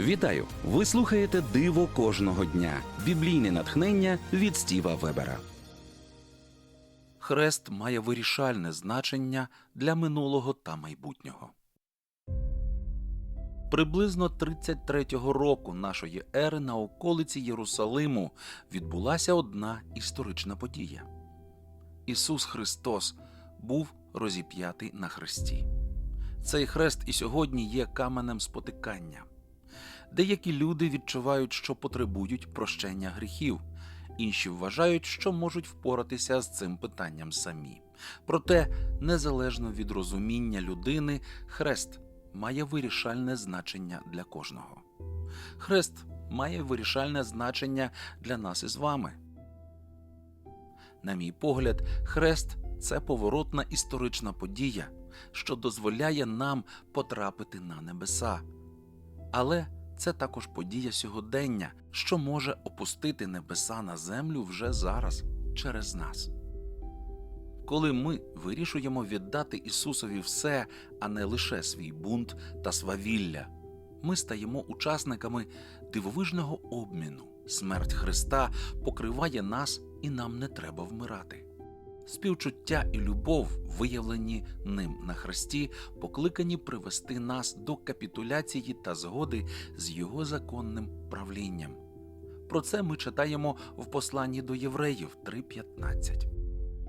Вітаю! Ви слухаєте Диво кожного дня. Біблійне натхнення від Стіва Вебера. Хрест має вирішальне значення для минулого та майбутнього. Приблизно 33-го року нашої ери на околиці Єрусалиму відбулася одна історична подія. Ісус Христос був розіп'ятий на хресті. Цей хрест і сьогодні є каменем спотикання. Деякі люди відчувають, що потребують прощення гріхів, інші вважають, що можуть впоратися з цим питанням самі. Проте, незалежно від розуміння людини, хрест має вирішальне значення для кожного. Хрест має вирішальне значення для нас із вами. На мій погляд, хрест це поворотна історична подія, що дозволяє нам потрапити на небеса. Але це також подія сьогодення, що може опустити небеса на землю вже зараз через нас. Коли ми вирішуємо віддати Ісусові все, а не лише свій бунт та свавілля, ми стаємо учасниками дивовижного обміну. Смерть Христа покриває нас, і нам не треба вмирати. Співчуття і любов, виявлені ним на хресті, покликані привести нас до капітуляції та згоди з його законним правлінням. Про це ми читаємо в посланні до євреїв 3.15.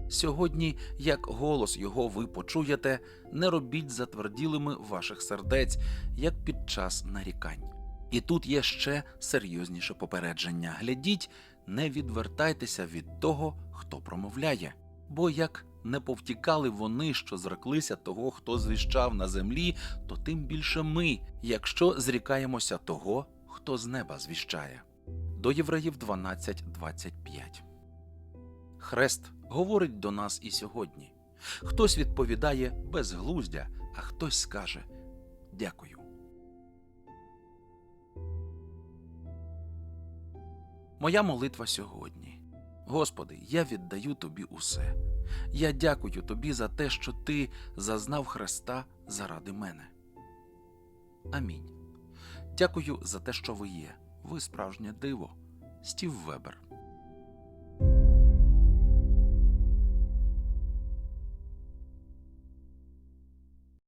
Сьогодні, як голос його ви почуєте, не робіть затверділими ваших сердець, як під час нарікань. І тут є ще серйозніше попередження: глядіть, не відвертайтеся від того, хто промовляє. Бо як не повтікали вони, що зреклися того, хто звіщав на землі, то тим більше ми, якщо зрікаємося того, хто з неба звіщає. До Євреїв 12.25 Хрест говорить до нас і сьогодні. Хтось відповідає безглуздя, а хтось скаже дякую. Моя молитва сьогодні. Господи, я віддаю Тобі усе. Я дякую Тобі за те, що Ти зазнав Христа заради мене. Амінь. Дякую за те, що ви є. Ви справжнє диво. Стів Вебер.